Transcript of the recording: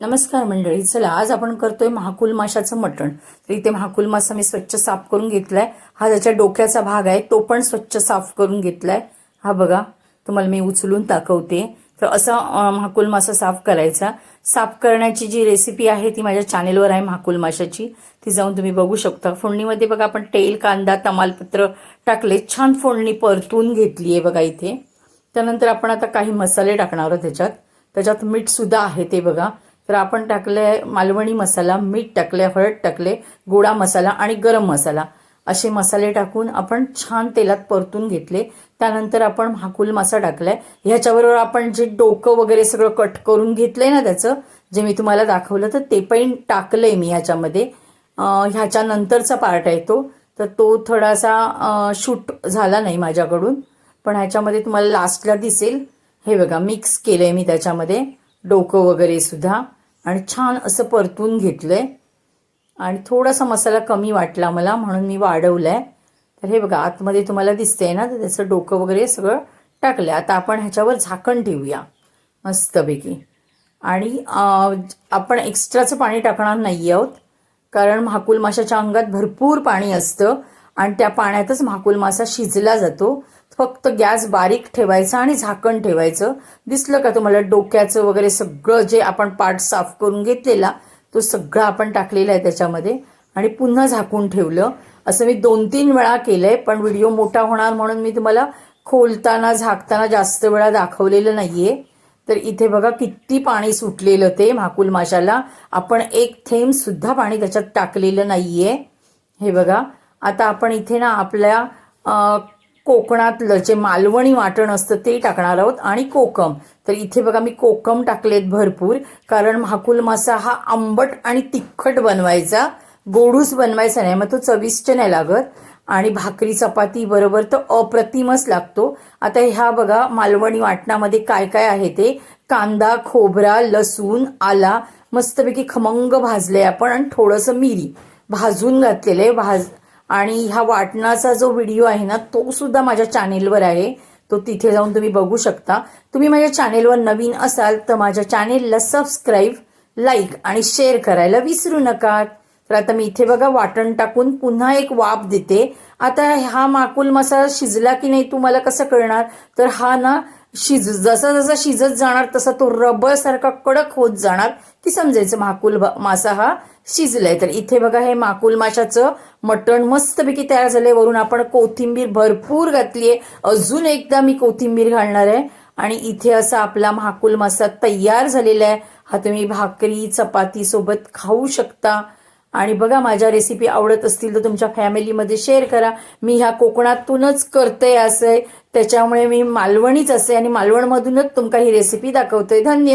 नमस्कार मंडळी चला आज आपण करतोय महाकुल माशाचं मटण. तर इथे महाकुल मासा मी स्वच्छ साफ करून घेतलाय. हा त्याच्या डोक्याचा भाग आहे तो पण स्वच्छ साफ करून घेतलाय. हा बघा तुम्हाला मी उचलून दाखवते. तर असा महाकुल मासा साफ करायचा. साफ करण्याची जी रेसिपी आहे ती माझ्या चॅनेलवर आहे महाकुल माशाची. ती जाऊन तुम्ही बघू शकता. फोडणीमध्ये बघा आपण तेल कांदा तमालपत्र टाकले. छान फोडणी परतून घेतली आहे बघा इथे. त्यानंतर आपण आता काही मसाले टाकणार आहोत त्याच्यात. त्याच्यात मीठसुद्धा आहे ते बघा. तर आपण टाकले मालवणी मसाला मीठ टाकले हळद टाकले गोडा मसाला आणि गरम मसाला. असे मसाले टाकून आपण छान तेलात परतून घेतले. त्यानंतर आपण हाकुल मासा टाकलाय. ह्याच्याबरोबर आपण जे डोकं वगैरे सगळं कट करून घेतलंय ना त्याचं जे मी तुम्हाला दाखवलं तर ते पण टाकलंय मी ह्याच्यामध्ये. ह्याच्यानंतरचा पार्ट आहे तो. तर तो थोडासा शूट झाला नाही माझ्याकडून. पण ह्याच्यामध्ये तुम्हाला लास्टला दिसेल. हे बघा मिक्स केलं आहे मी त्याच्यामध्ये. डोकं वगैरे सुद्धा. आणि छान असं परतून घेतलं आहे आणि थोडासा मसाला कमी वाटला मला म्हणून मी वाढवलाय. तर हे बघा आतमध्ये तुम्हाला दिसतंय ना तर त्याचं डोकं वगैरे सगळं टाकलं आता आपण ह्याच्यावर झाकण ठेवूया मस्तपैकी. आणि आपण एक्स्ट्राचं पाणी टाकणार नाही आहोत कारण महाकुल माशाच्या अंगात भरपूर पाणी असतं आणि त्या पाण्यातच म्हाकुल मासा शिजला जातो. फक्त गॅस बारीक ठेवायचा आणि झाकण ठेवायचं. दिसलं का तुम्हाला डोक्याचं वगैरे सगळं जे आपण पार्ट साफ करून घेतलेला तो सगळा आपण टाकलेला आहे त्याच्यामध्ये. आणि पुन्हा झाकून ठेवलं. असं मी दोन तीन वेळा केलं आहे पण व्हिडिओ मोठा होणार म्हणून मी तुम्हाला खोलताना झाकताना जास्त वेळा दाखवलेलं नाही आहे तर इथे बघा किती पाणी सुटलेलं ते महाकुल माशाला. आपण एक थेंबसुद्धा पाणी त्याच्यात टाकलेलं नाही आहे हे बघा. आता आपण इथे ना आपल्या कोकणातलं जे मालवणी वाटण असतं ते टाकणार आहोत. आणि कोकम. तर इथे बघा मी कोकम टाकलेत भरपूर. कारण म्हाकुल मासा हा आंबट आणि तिखट बनवायचा. गोडूस बनवायचा नाही मग तो चविष्ट नाही लागत. आणि भाकरी चपाती बरोबर तर अप्रतिमच लागतो. आता ह्या बघा मालवणी वाटणामध्ये काय काय आहे ते. कांदा खोबरा लसूण आला मस्तपैकी खमंग भाजले आपण. आणि थोडंसं मिरी. भाजून घातलेलं आहे. भाज आणि ह्या वाटणाचा जो व्हिडिओ आहे ना तो सुद्धा माझ्या चॅनेलवर आहे. तो तिथे जाऊन तुम्ही बघू शकता. तुम्ही माझ्या चॅनेलवर नवीन असाल तर माझ्या चॅनेलला सबस्क्राईब लाईक आणि शेअर करायला विसरू नका. तर आता मी इथे बघा वाटण टाकून पुन्हा एक वाफ देते. आता हा माकुल मसाला शिजला की नाही तुम्हाला कसं कळणार? तर हा ना शिज जसं जसं शिजत जाणार तसा तो रबर सारखा कडक होत जाणार. की समजायचं माकुल ब- मासा हा शिजलाय. तर इथे बघा हे माकुल माशाचं मटण मस्तपैकी तयार झालंय. वरून आपण कोथिंबीर भरपूर घातलीये. अजून एकदा मी कोथिंबीर घालणार आहे. आणि इथे असा आपला महाकुल मासा तयार झालेला आहे. हा तुम्ही भाकरी चपाती सोबत खाऊ शकता. आणि बघा माझ्या रेसिपी आवडत असतील तर तुमच्या फॅमिलीमध्ये शेअर करा. मी ह्या कोकणातूनच करते असं आहे. त्याच्यामुळे मी मालवणीच असे आणि मालवणमधूनच तुमका ही रेसिपी दाखवते. धन्यवाद.